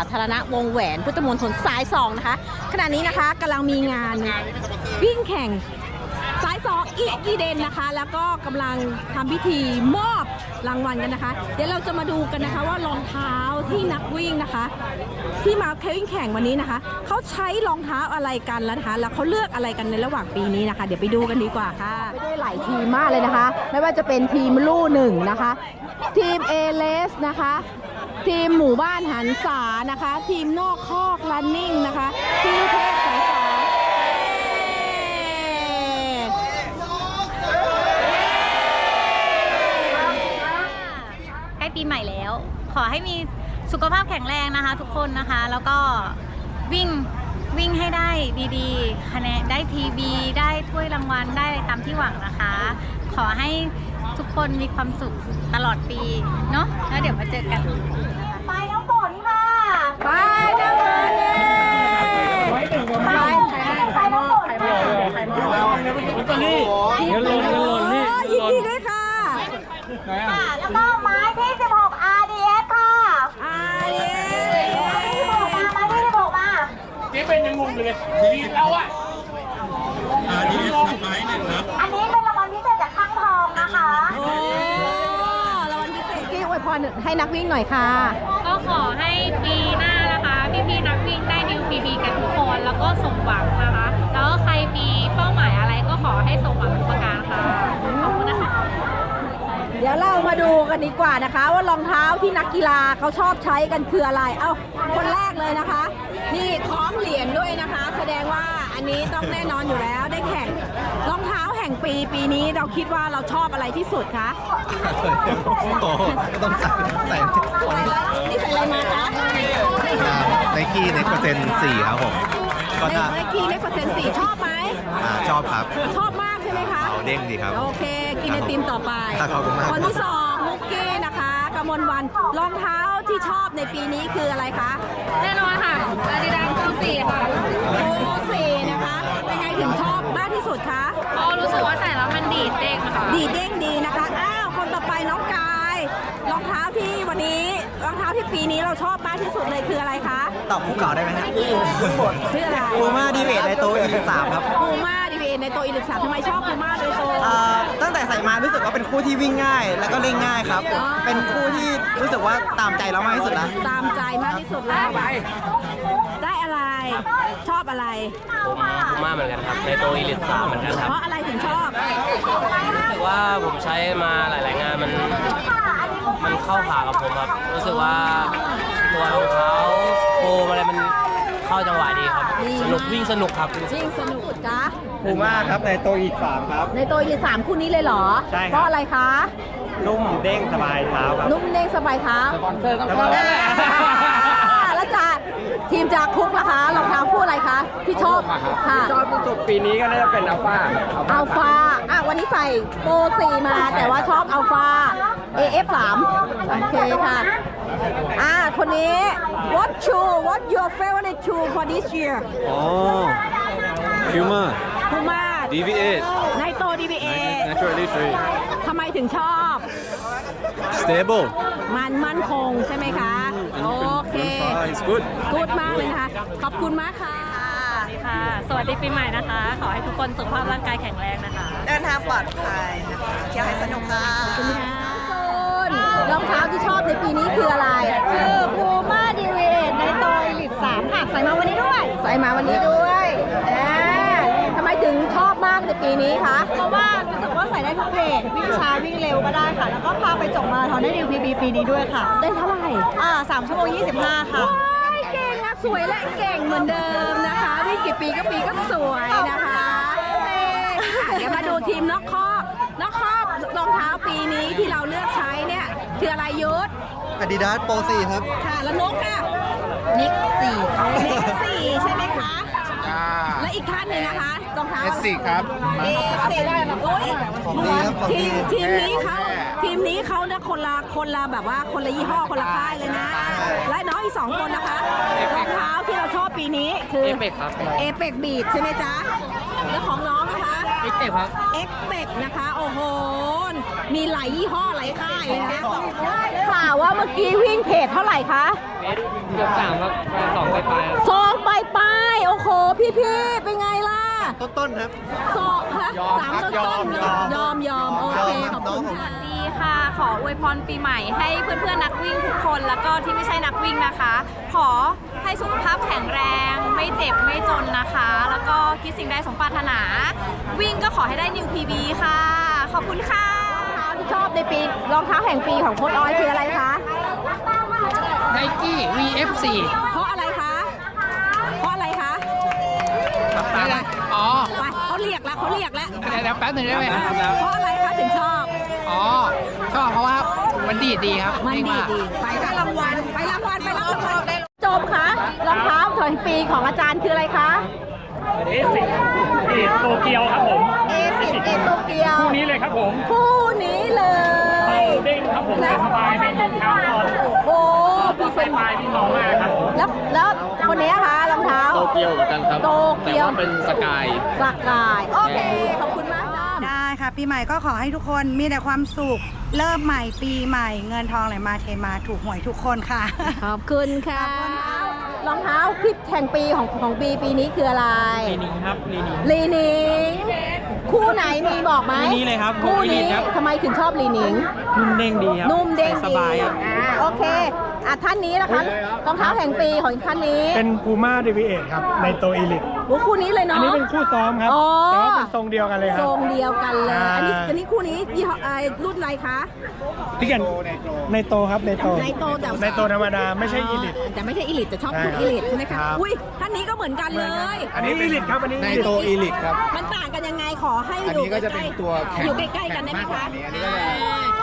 สาธารณะวงแหวนพุทธมณฑลสายสองนะคะขณะนี้นะคะกำลังมีงานวิ่งแข่งสายสองอีกีเดนนะคะ แล้วก็กำลังทำพิธีมอบรางวัลกันนะคะ เดี๋ยวเราจะมาดูกันนะคะว่ารองเท้าที่นักวิ่งนะคะ ที่มาวิ่งแข่งวันนี้นะคะเขาใช้รองเท้าอะไรกันแล้วนะคะแล้วเขาเลือกอะไรกันในระหว่างปีนี้นะคะ เดี๋ยวไปดูกันดีกว่าค่ะไปด้หลายทีมมากเลยนะคะ ไม่ว่าจะเป็นทีมลู่หนึ่งนะคะ ทีมเอเลสนะคะ ทีมหมู่บ้านหันษานะคะ ทีมนอกคอกลันนิ่งนะคะ ทีมเทพสายสองใกล้ปีใหม่แล้ว ขอให้มีสุขภาพแข็งแรงนะคะ ทุกคนนะคะ แล้วก็วิ่งวิ่งให้ได้ดีๆคะแนนได้ทีบีได้ถ้วยรางวัลได้ตามที่หวังนะคะ ขอให้ทุกคนมีความสุขตลอดปี เนาะแล้วเดี๋ยวมาเจอกันองฝนค่ะ ไปน้ำมันเย้ไป ไปน้องฝนค่ะ เงินหล่นเงินหล่นนี่ ยินดีด้วยค่ะ ค่ะ แล้วก็ไม้ที่ 16 RDS ค่ะอาเย้ไม้ที่16มาไม้ที่16มาเจ๊เป็นยังงงอยู่เลยทีเราอะอันนี้เป็นรางวัลพิเศษจากข้างทองนะคะ โอ้รางวัลพิเศษที่อวยพรให้นักวิ่งหน่อยค่ะ ก็ขอให้ปีหน้านะคะพี่ๆนักวิ่งได้นิวพีบีกันทุกคนแล้วก็สมหวังนะคะ แล้วก็ใครมีเป้าหมายอะไรก็ขอให้สมหวังทุกประการค่ะ ขอบคุณนะคะ เดี๋ยวเรามาดูกันดีกว่านะคะ ว่ารองเท้าที่นักกีฬาเขาชอบใช้กันคืออะไร เอ้าคนแรกเลยนะคะ นี่คล้องเหรียญด้วยนะคะ แสดงว่าอันนี้ต้องแน่นอนอยู่แล้วได้แข่งรองเท้าแห่งปีปีนี้เราคิดว่าเราชอบอะไรที่สุดคะโอ้โหก็ต้องใส่ใส่นี่ใส่อะไรมาคะไนกี้เน็กเปอร์เซ็นต์สี่ครับผมก็ในถ้าในคีเล็กเปอร์เซ็นต์สี่ชอบไหมอ่าชอบครับชอบ เอาเด้งดีครับ โอเค กินไอติมต่อไปครับขอบคุณมาก คนที่สองมุกกี้นะคะกมลวันรองเท้าที่ชอบในปีนี้คืออะไรคะ แน่นอนค่ะอาดิดาสโกสี่ค่ะโอสีนะคะ เป็นไงถึงชอบมากที่สุดคะเพราะรู้สึกว่าใส่แล้วมันดีดเด้งค่ะ ดีเด้งดีนะคะ อ้าว คนต่อไปน้องกาย รองเท้าที่วันนี้รองเท้าที่ปีนี้เราชอบมากที่สุดเลยคืออะไรคะ ตอบคู่เก่าได้ไหมฮะชื่ออะไรปูม่าดีเวทในโตอีกสามครับปูม่าดีเว ในตัวอีลิกสามทำไมชอบปูม่าโดยตรงเอ่อตั้งแต่ใส่มารู้สึกว่าเป็นคู่ที่วิ่งง่าย แล้วก็เล่นง่ายครับอ๋อเป็นคู่ที่รู้สึกว่าตามใจเรามากที่สุดแล้วตามใจมากที่สุดแล้วได้อะไร ชอบอะไร ผมผมมาเหมือนกันครับ ในโตอีลิตสามเหมือนกันครับเพราะอะไรถึงชอบ รู้สึกว่าผมใช้มาหลาย ๆ งานมัน มันเข้าขากับผมครับ รู้สึกว่าตัวรองเท้าโฟมอะไรมันเข้าจังหวะดีครับดีสนุกมากวิ่งสนุกครับ จริงสนุกจ้า ปูม่าครับในโตอีกสามครับ ในตัวยีสามคู่นี้เลยเหรอ ใช่ครับ เพราะอะไรคะ นุ่มเด้งสบายเท้าครับ นุ่มเด้งสบายเท้าแล้วก็แล้วจ้าทีมจากคุกล่ะคะรองเท้าคู่อะไรคะที่ชอบค่ะ ชอบที่สุดปีนี้ก็น่าจะเป็นอัลฟาอัลฟาอะวันนี้ใส่โปรสี่มา แต่ว่าชอบอัลฟา AF3 โอเคค่ะ อะคนนี้ what shoe what your favorite shoe for this year อ๋อ Puma Puma DV8 ไนโต DBA Naturally Free ทำไมถึงชอบ Stable มันมั่นคงใช่ไหมคะ โอเค It's good กูดมากเลยนะคะ ขอบคุณมากค่ะค่ะ สวัสดีปีใหม่นะคะ ขอให้ทุกคนสุขภาพร่างกายแข็งแรงนะคะ เดินทางปลอดภัยนะคะเที่ยวให้สนุกค่ะขอบคุณค่ะคุณรองเท้าที่ชอบในปีนี้คืออะไร คือพูม่าดีเวทในโตอีลิต3ค่ะ ใส่มาวันนี้ด้วย ใส่มาวันนี้ด้วยอ่าทำไมถึงชอบ มากในปีนี้คะเพราะว่ารู้สึกว่าใส่ได้ทุกเพจวิ่งช้าวิ่งเร็วก็ได้ค่ะ แล้วก็พาไปจบมาราธอนได้ดิวพีบีปีนี้ด้วยค่ะ ได้เท่าไหร่อ่า3ชั่วโมง25ค่ะว้ายเก่งอะสวยและเก่งเหมือนเดิมนะคะวิ่งกี่ปีก็ปีก็สวยนะคะเอ้ยอะเดี๋ยวมาดูทีมนอกคอกนอกคอกรองเท้าปีนี้ที่เราเลือกใช้เนี่ยคืออะไรยุทธอาดิดาสโปรสี่ครับ ค่ะ แล้วนกค่ะนิกสี่นิกสี่ใช่ไหมคะ และอีกท่านหนึ่งนะคะรองเท้า S4 ครับเอสิโอ้ยของดีครับของดีทีมทีมนี้เขาทีมนี้เขานะคนละคนละแบบว่าคนละยี่ห้อคนละค่ายเลยนะ และน้องอีกสองคนนะคะรองเท้าที่เราชอบปีนี้คือ Apex ครับเอเปกบีดใช่ไหมจ๊ะ แล้วของน้องนะคะมิเต็ปครับ เอ็กเต็นะคะ โอ้โห มีหลายยี่ห้อหลายค่ายเลยนะข่าวว่าเมื่อกี้วิ่งเพจเท่าไหร่คะเกือบสามครับสองไปปลายสองปลายปลายๆ โอ้โห พี่พี่ๆเป็นไงล่ะต้นๆครับ สองคะสามต้นต้นๆยอมยอม ยอมโอเคขอบคุณค่ะ ดีค่ะ ขออวยพรปีใหม่ให้เพื่อนๆนักวิ่งทุกคน แล้วก็ที่ไม่ใช่นักวิ่งนะคะ ขอให้สุขภาพแข็งแรง ไม่เจ็บไม่จนนะคะ แล้วก็คิดสิ่งใดสมปรารถนา วิ่งก็ขอให้ได้นิวพีบีค่ะ ขอบคุณค่ะที่ชอบในปีรองเท้าแห่งปีของโค้ดออยคืออะไรคะ ไนกี้ VF4 เพราะอะไรคะ เพราะอะไรคะ อะไรอ๋อไปเขาเรียกแล้วเขาเรียกแล้ว เดี๋ยวแป๊บหนึ่งได้ไหมเพราะอะไรคะถึงชอบ อ๋อชอบเพราะว่ามันดีดดีครับมันดีไากดีไปได้รางวัลไปรางวัลไปรับรางวัลจบคะรองเท้าแห่งปีของอาจารย์คืออะไรคะเอสิโตเกียวครับผมเอสิเอโตเกียวคู่นี้เลยครับผมคู่นี้เลยเด้งครับผมใส่สบายไม่มีเท้านอนโอ้ ก็พี่ใส่เป็นปลายพี่น้องมากครับผมแล้วแล้วคนนี้คะรองเท้า โตเกียวเหมือนกันครับโตเกียว แต่ว่าเป็นสกาย สกาย โอเค ขอบคุณมากจ้าได้ค่ะ ปีใหม่ก็ขอให้ทุกคนมีแต่ความสุข เริ่มใหม่ปีใหม่เงินทองไหลมาเทมาถูกหวยทุกคนค่ะ ขอบคุณค่ะรองเท้าพิษแห่งปีของของปีปีนี้คืออะไร ลีนิงครับลีนิง ลีนิง คู่ไหนมีบอกไหมคู่นี้เลยครับคู่คู่นี้นี้ครับ ทำไมถึงชอบลีนิง นุ่มเด้งดีครับนุ่มเด้งใส่สบายครับ อ่าโอเคอะท่านนี้นะคะรองเท้าแห่งปีของท่านนี้เป็นพูม่าดีวีเอทครับ ในโตอีลิตโอ้คู่นี้เลยอันเนาะ นี้เป็นคู่ซ้อมครับ อ๋อ แต่ว่าเป็นทรงเดียวกันเลยคทรับ รงเดียวกันเลย อ่า อันนี้อันนี้คู่นี้ยี่ห้อเอ่อรุ่นอะไรคะพี่กันในโตครับในโตในโตแต่ในโตธรรมดาไม่ใช่อีลิต แต่ไม่ใช่อีลิตแต่ชอบใช่คู่ครับอีลิตใช่ไหมคะ ครับ อุ้ยท่านนี้ก็เหมือนกันเลย อันนี้อีลิตครับอันนี้ในอีลิต โตอีลิทครับ มันต่างกันยังไงขอให้อันอยู่นี้ก็จะเป็นตัวแข็งอยู่ใกล้ๆกันได้ไหมแข็งมากกว่าคะอันนี้อันนี้ก็จะ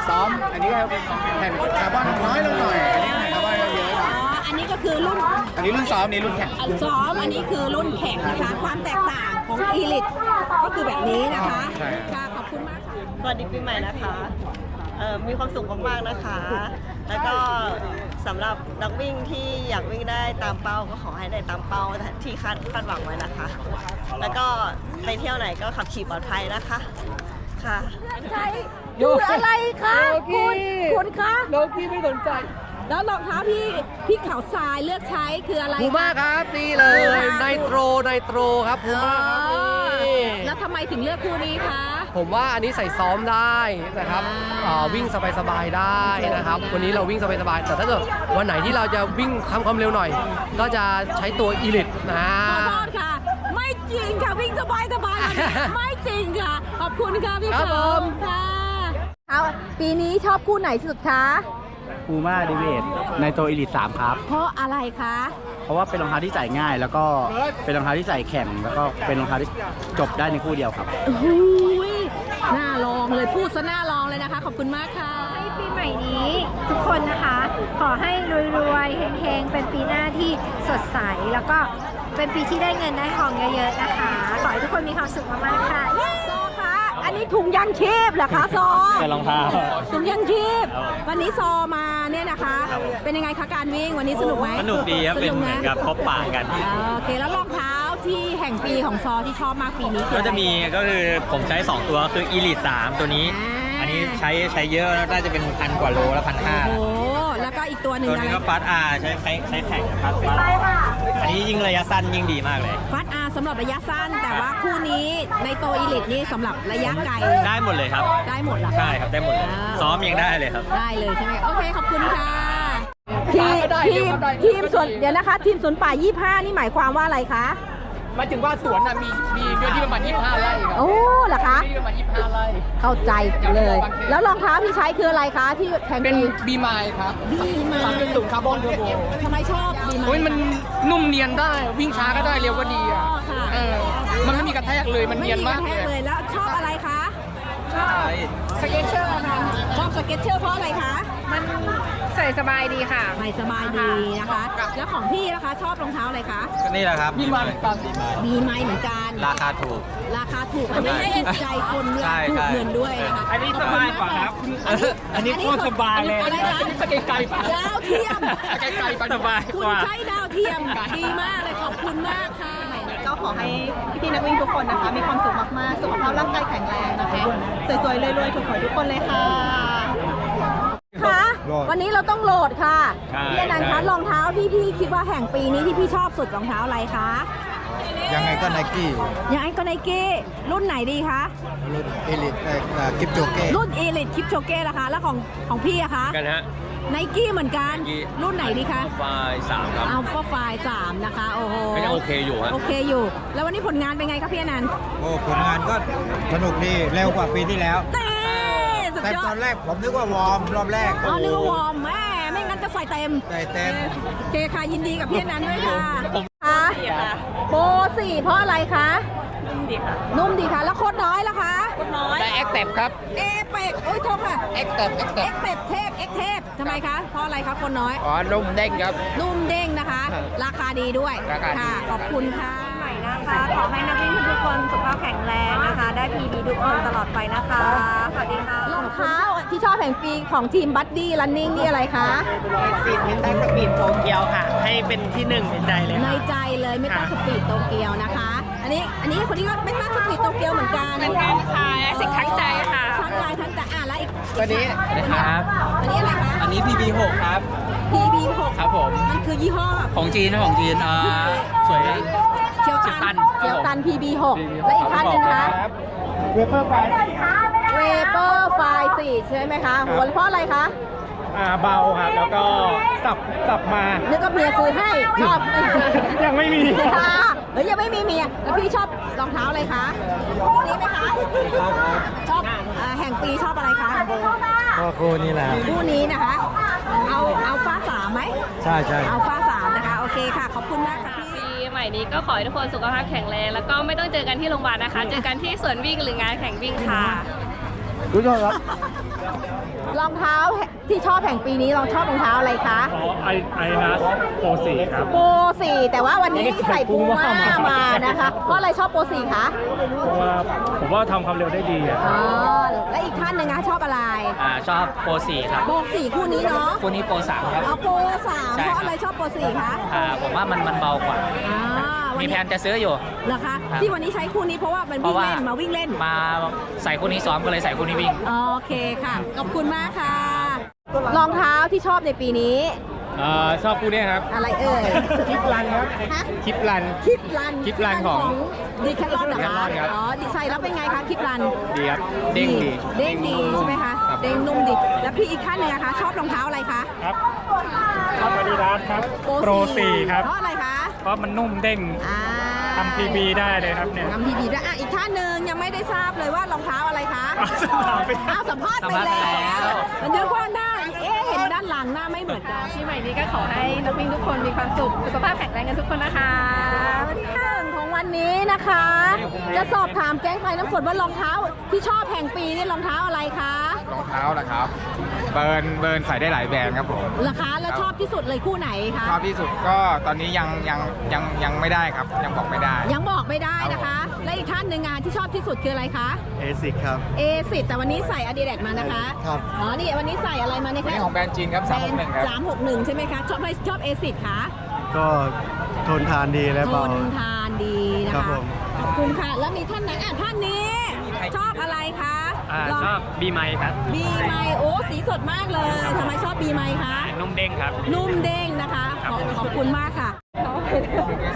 ซ้อม อันนี้ก็เป็นแผ่นคาร์บอนน้อยลงหน่อย นอันนี้รุ่นซ้อมอันนี้รุ่นแข็งซ้อมอันนี้คือรุ่นแข่งนะคะ ความแตกต่างของอีลิตก็คือแบบนี้นะคะใช่ค่ะขอบคุณมากค่ะสวัสดีปีใหม่นะคะเอ่อมีความสุขมากๆนะคะ แล้วก็สำหรับนักวิ่งที่อยากวิ่งได้ตามเป้าก็ขอให้ได้ตามเป้าที่คาดคาดหวังไว้นะคะ แล้วก็ไปเที่ยวไหนก็ขับขี่ปลอดภัยนะคะ ค่ะใช่คืออะไรคะคุณคุณคะโลกี้ไม่สนใจ แล้วรองเท้าพี่พี่เขาทรายเลือกใช้คืออะไร พูม่าครับนี่เลยไนโตรไนโตรครับพูอ๋อม่าครับนี่แล้วทำไมถึงเลือกคู่นี้คะ ผมว่าอันนี้ใส่ซ้อมได้นะครับอ่า เอ่อวิ่งสบายๆได้นะครับ วันนี้เราวิ่งสบายๆแต่ถ้าเกิดวันไหนที่เราจะวิ่งทำความเร็วหน่อย ก็จะใช้ตัวอีลิตนะ ขอโทษค่ะ ไม่จริงค่ะวิ่งสบายสบายๆไม่จริงค่ะ ขอบคุณค่ะพี่ครับเขาผม ค่ะเอาปีนี้ชอบคู่ไหนสุดคะ พูม่าดีวีเอทในโตอีลิต3ครับ เพราะอะไรคะ เพราะว่าเป็นรองเท้าที่ใส่ง่าย แล้วก็เป็นรองเท้าที่ใส่แข่งแล้วก็เป็นรองเท้าที่จบได้ในคู่เดียวครับโอ้โหยน่าลองเลยพูดซะน่าลองเลยนะคะ ขอบคุณมากค่ะปีใหม่นี้ ทุกคนนะคะ ขอให้รวยๆเฮงๆ เป็นปีหน้าที่สดใสแล้วก็เป็นปีที่ได้เงินได้ทองเยอะๆนะคะ ขอให้ทุกคนมีความสุขมากๆค่ะซ อคะอันนี้ถุงยางชีพเหรอคะซอเป็นรองเท้าถุงยางชีพ วันนี้ซอมาเนี่ยนะคะ เป็นยังไงคะการวิ่งวันนี้สนุกไหมสนุกดีครับสเป็นนุกเหมือนกับพบปะกันอ่าโอเคแล้วรองเท้าที่แห่งปีของซอที่ชอบมากปีนี้คือก็อะไรจะมีก็คือผมใช้ 2 ตัวคือ Elite 3 ตัวนี้อ่าอันนี้ใช้ใช้เยอะน่าจะเป็นพันกว่าโลแล้วพันห้าโอ้โหแล้วก็อีกตัวหนึ่งตัวอะไรนี้ก็ฟาสอาใช้ใช้ใช้แข่งกับฟาสฟาสอันนี้ยิ่งระยะสั้นยิ่งดีมากเลย ฟัดอาสำหรับระยะสั้น แต่ว่าคู่นี้ในโตอีลิตนี่สำหรับระยะไกลได้หมดเลยครับ ได้หมดเหรอคะใช่ครับได้หมดเลยอ่าซ้อมยังได้เลยครับ ได้เลยใช่ไหมโอเคขอบคุณค่ะทีมทีมทีมส่วนเดี๋ยวนะคะ ทีมสวนป่า 25 นี่หมายความว่าอะไรคะ หมายถึงว่าสวนน่ะมีมีเนื้อที่ประมาณ25ไร่ครับโอ้เหรอคะที่ประมาณ25ไร่ เข้าใจเลย แล้วรองเท้าที่ใช้คืออะไรคะที่แข่งเป็นปีบีมายครับบีมาสามเป็นสูงคาร์บอนเทอร์โบทำไมชอบบีมาโอ้ยมันนุ่มเนียนได้วิ่งช้าก็ได้เร็วก็ดีอะอ๋อค่ะเออมันไม่มีกระแทกเลยมันไม่เนียนมีกมาระกแทเลกเลยยแล้วชอบอะไรคะสเก็ตเชอร์ค่ะชอบสเก็ตเชอร์เพราะอะไรคะ มันใส่สบายดีค่ะใส่สบายดีนะคะ แล้วของพี่นะคะชอบรองเท้าอะไรคะนี่แหละครับบีมายเหมือนกันบีไมเหมือนกัน ราคาถูก ราคาถูกอันนี้ให้ถูกใจคนเงินใช่ถูกใช่เงินด้วยนะคะอันนี้สบายกว่าครับ อันนี้โคตรสบายเลยอะไรคะสเกตไกลปะดาวเทียมสเกตไกลปะสบายคุณกว่าใช้ดาวเทียมดีมากเลยขอบคุณมากค่ะก็ขอให้พี่ๆนักวิ่งทุกคนนะคะ มีความสุขมากๆ สุขภาพร่างกายแข็งแรงนะคะ สวยๆรวยๆถูกหวยทุกคนเลยค่ะ คะวันนี้เราต้องโหลดค่ะใช่พี่อนันต์คะใช่รองเท้าที่พี่คิดว่าแห่งปีนี้ที่พี่ชอบสุดรองเท้าอะไรคะยังไงก็ไนกี้อย่างไอ้ก็ไนกี้รุ่นไหนดีคะรุ่นเอลิทกิฟโจเก้รุ่นเอลิทคิปโชเก้ละคะ แล้วของของพี่อะคะกันฮะ ไนกี้เหมือนกัน Nike รุ่นไหนดีคะไฟสามครับ อัลฟาไฟสามนะคะโอ้โหก็ยังโอเคอยู่ฮะ โอเคอยู่ แล้ววันนี้ผลงานเป็นไงคะพี่อนันต์โอ้ผลงานก็สนุกดีเร็วกว่าปีที่แล้วเต้ สุดแต่ยอตอดนแรกผมนึกว่าวอร์มรอบแรกอ๋อนึกว่าวอร์มแม่ไม่งั้นจะใส่เต็มใจเต็ม โอเคค่ะยินดีกับพี่อนันต์ด้วยค่ะค่ะโปรสี่เพราะอะไรคะนุ่มดีค่ะนุ่มดีค่ะ แล้วโคตรน้อยล่ะคะโคตรน้อยแต่แอคเต็บครับเอเป็กโอ้ยโทษค่ะ แอคเต็บแอคเต็เอ็บกเป็ดเทพเอ็กเทพทำไมคะเพราะอะไรคะคนน้อย อ๋อนุ่มเด้งครับ นุ่มเด้งนะคะ ราคาดีด้วยราคาดี ค่ะขอบคุณค่ะใหม่ นะคะ ขอให้นักวิ่งทุกคนสุขภาพแข็งแรงนะคะ ได้พีดีทุกคนตลอดไปนะคะ สวัสดีค่ะรองเท้าที่ชอบแห่งปีของทีมบัดดี้รันนิ่งนี่อะไรคะซีดมินตันสปีดโตเกียวค่ะ ให้เป็นที่หนึ่งในใจเลยในค่ะใจเลยไม่ต้องสปีดโตเกียวนะคะ อันนี้อันนี้คนนี้ก็ไม่ต้องสปีดโตเกียวเหมือนกันเหมือนกันค่ะสิ่งทั้งใจค่ะทั้งใจทั้งใจอะแล้วอีกวันนี้ครับอันนี้อะไรคะอันนี้ PB6 ครับ PB6 ครับผมมันคือยี่ห้อของจีนนะของจีนอ่าสวยเชียวตันเชียวตัน PB6 และอีกท่านหนึงนะคะเวเปอร์ไฟเวเปอร์ไฟสี่ใช่ไหมคะโหแล้วเพราะอะไรคะอ่าเบาครับ แล้วก็สับสับมา นึกว่าเมียซื้อให้ชอบยังไม่มีค่ะเฮ้ยยังไม่มีเมียแล้วพี่ชอบรองเท้าอะไรคะคู่นี้ไหมคะชอบอ่าแห่งปีชอบอะไรคะก็คู่นี่แหละคู่นี้นะคะ เอาเอาฟ้าสามไหมใช่ใช่เอาฟ้าสามนะคะ โอเคค่ะ ขอบคุณมากค่ะพี่ปี ใหม่นี้ก็ขอให้ทุกคนสุขภาพแข็งแรงแล้วก็ไม่ต้องเจอกันที่โรงพยาบาลนะคะ เจอกันที่สวนวิ่งหรืองานแข่งวิ่งค่ะรู้จักครับ รองเท้า ที่ชอบแห่งปีนี้เราชอบรองเท้าอะไรคะอ๋อไอไอนัสโปรสี่ครับ โปรสี่แต่ว่าวันนี้ใส่ปูม่ามานะคะเพราะอะไรชอบโปรสี่คะเพราะว่าผมว่าทำความเร็วได้ดีอะอ๋อและอีกท่านหนึ่งคะชอบอะไรอ่าชอบโปรสี่ครับโปรสี่คู่นี้เนาะคู่นี้โปรสามครับเอาโปรสามใช่เพครับราะอะไรชอบโปรสี่คะอ่าผมว่ามันมันเบากว่าอ่าวันมีนี้แผนจะซื้ออยู่เหรอคะครับที่วันนี้ใช้คู่นี้เพราะว่ามันเพวิ่ราะงว่าเล่นมาวิ่งเล่นมาใส่คู่นี้ซ้อมก็เลยใส่คู่นี้วิ่ง โอเคค่ะ ขอบคุณมากค่ะ รองเท้าที่ชอบในปีนี้ อ่าชอบคู่นี้ครับ อะไรเอ่ยคลิปรันครับ ฮะคลิปรัน คิดรันคิดรันของดีแคทลอนเหรอคะ Decathlon ครับ อ๋อดีไซน์แล้วเป็นไงคะคิดรันดีครับ เด้งดีเด้งดีใช่ไหมคะครับเด้งนุ่มดีแล้วพี่อีกท่านหนึงอะคะ ชอบรองเท้าอะไรคะครับชอบอาดิดาสครับ โปรสี่ครับ เพราะอะไรคะเพราะมันนุ่มเด้งอ่าทำพีบีได้เลยครับเนี่ย ทำพีบีด้วยอะอีกท่านหนึ่งยังไม่ได้ทราบเลยว่ารองเท้าอะไรคะถามไปอ้าวสัมภาษณ์ไปสัมภาษณ์ไปแล้แล้วว นึกว่าหน้าเอ๊ะเห็นด้านหลังหน้าไม่เหมือนกันปีใหม่นี้ก็ขอให้นักวิ่งทุกคนมีความสุข สุขภาพแข็งแรงกันทุกคนนะคะวันที่ห้าของวันนี้นะคะ จะสอบถามแก๊งไฟน้ำฝนว่ารองเท้าที่ชอบแห่งปีนี่รองเท้าอะไรคะ รองเท้าล่ะครับ เบิร์นเบิร์นใส่ได้หลายแบรนด์ครับผมราคาแล้วชอบที่สุดเลยคู่ไหนคะชอบที่สุดก็ตอนนี้ยังยังยังยังไม่ได้ครับ ยังบอกไม่ได้ ยังบอกไม่ได้นะคะ และอีกท่านหนึ่งงานที่ชอบที่สุดคืออะไรคะเอซิกครับเอสิแต่วันนี้ใส่อ d ดิเดมานะคะครับอ๋อนี่วันนี้ใส่อะไรมาเนี่ยวันคะนี้ของแบรนด์จีนครับ361ครับสามหกหนึ่งใช่ไหมคะชอบอะไรชอบเอสิคะก็ทนทานดีและทเบานทานดีนะครัคะบผมขอบคุณค่ะแล้วมีท่านไหนอะท่านนี้ ชอบอะไรคะ อ่าลงชอบบีไมครับบีไมโอ้สีสดมากเลยทำไมชอบบีไมคะนุ่มเด้งครับ นุ่มเด้งนะคะขอบขอบคุณมากค่ะ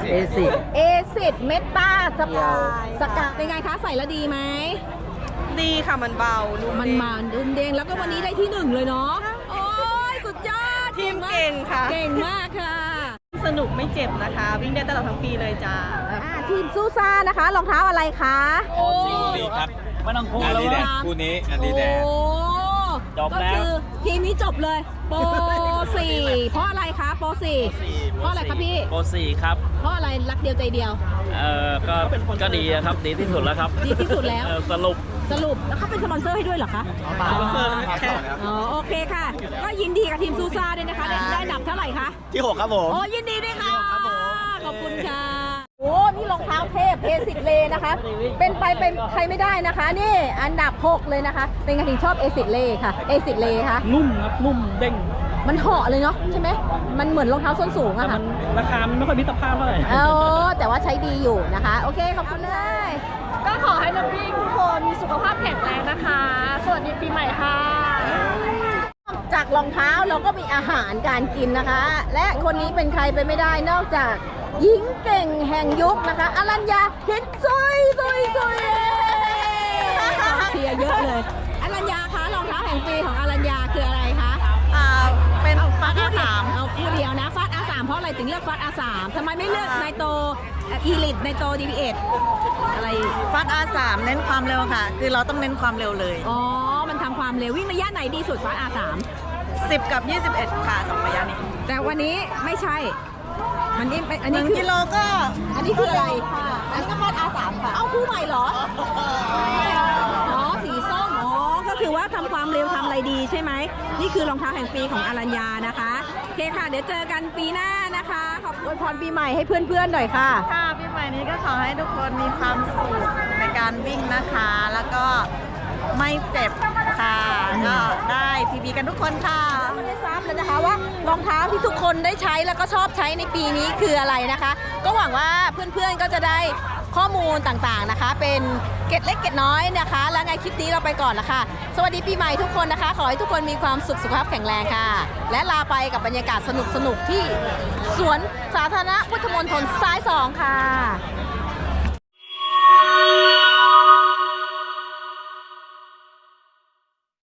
เอซิกเอซิดเมตาสกายสกายเป็นไงคะใส่แล้วดีไหมดีค่ะมันเบานุ่มมันมาดุมเด้งแล้วก็วันนี้ได้ที่หนึ่งเลยเนาะโอ้ยสุดยอดทีมเก่งค่ะเก่งมากค่ะ สนุกไม่เจ็บนะคะ วิ่งได้ตลอดทั้งปีเลยจ้าอ่าทีมซูซ่านะคะรองเท้าอะไรคะโอ้ดีครับ ไม่ต้องพูดอันแล้วนี้แหละคู่นี้โอ้จบก็แล้วคือทีมนี้จบเลย โปรสี่เพราะอะไรคะโปรสี่เพราะอะไรคะพี่ โปรสี่ครับ เพราะอะไรรักเดียวใจเดียว เอ่อ ก็ ก็ดีอะครับ ดีที่สุดแล้วครับดีที่สุดแล้ว เอ่อสรุป สรุปแล้วเขาเป็นสปอนเซอร์ให้ด้วยเหรอคะอ๋อโอเคค่ะ ก็ยินดีกับทีมซูซ่าด้วยนะคะได้ได้อันดับเท่าไหร่คะ ที่ 6 ครับผม โอ้ยินดีด้วยค่ะ ขอบคุณค่ะ โอ้นี่รองเท้าเทพเอซิเลนะคะ เป็นไปเป็นใครไม่ได้นะคะ นี่อันดับ 6 เลยนะคะ เป็นไงถึงชอบเอซิเลค่ะเอซิเลค่ะ นุ่มครับนุ่มเด้งมันเหาะเลยเนาะใช่ไหม มันเหมือนรองเท้าส้นสูงอะค่ะ ราคามันไม่ค่อยมิตรภาพเท่าไหร่เออแต่ว่าใช้ดีอยู่นะคะ โอเค ขอบคุณเลยก็ขอให้นักวิ่งทุกคนรงนะคะ สวัสดีปีใหม่ค่ะ จากรองเท้าเราก็มีอาหารการกินนะคะ และคนนี้เป็นใครไปไม่ได้นอกจากหญิงเก่งแห่งยุคนะคะ อรัญญาหินซุยซุยซุยเชียร์เยอะเลย อรัญญาคะรองเท้าแห่งปีของอรัญญาคืออะไรคะอ่าเป็นฟาดอาสามเอาคู่เดียวนะฟาดอาสามเพราะอะไรถึงเลือกฟาดอาสามทำไมไม่เลือกไนโตอีลิทไนโตดีพีเออะไรฟาดอาสามเน้นความเร็วค่ะ คือเราต้องเน้นความเร็วเลย อ๋อ มันทำความเร็ววิ่งระยะไหนดีสุดฟาดอาสาม 10 กับ 21 ค่ะสองระยะนี้แต่วันนี้ไม่ใช่ มันนี่อันหนี้นึ่งคือกิโลก็อันนี้คืออะไร อันนี้ก็ฟาดอาสามค่ะ เอาคู่ใหม่เหรอ อ๋อ สีส้ม อ๋อ ก็คือว่าทำความเร็วทำอะไรดีใช่ไหม นี่คือรองเท้าแห่งปีของอรัญญานะคะ โอเคค่ะ เดี๋ยวเจอกันปีหน้านะคะ ขอบอวยพรปีใหม่ให้เพื่อนๆหน่อยค่ะ ค่ะปีใหม่นี้ก็ขอให้ทุกคนมีความสุขในการวิ่งนะคะ แล้วก็ไม่เจ็บค่ะ ก็ได้พีบีกันทุกคนค่ะไม่ได้ทราบเลยนะคะว่ารองเท้าที่ทุกคนได้ใช้แล้วก็ชอบใช้ในปีนี้คืออะไรนะคะ ก็หวังว่าเพื่อนๆก็จะได้ข้อมูลต่างๆนะคะ เป็นเก็ดเล็กเก็ดน้อยนะคะ แล้วไงคลิปนี้เราไปก่อนละค่ะ สวัสดีปีใหม่ทุกคนนะคะ ขอให้ทุกคนมีความสุขสุขภาพแข็งแรงค่ะ และลาไปกับบรรยากาศสนุกๆที่สวนสาธารณะพุทธมณฑลซ้ายสองค่ะ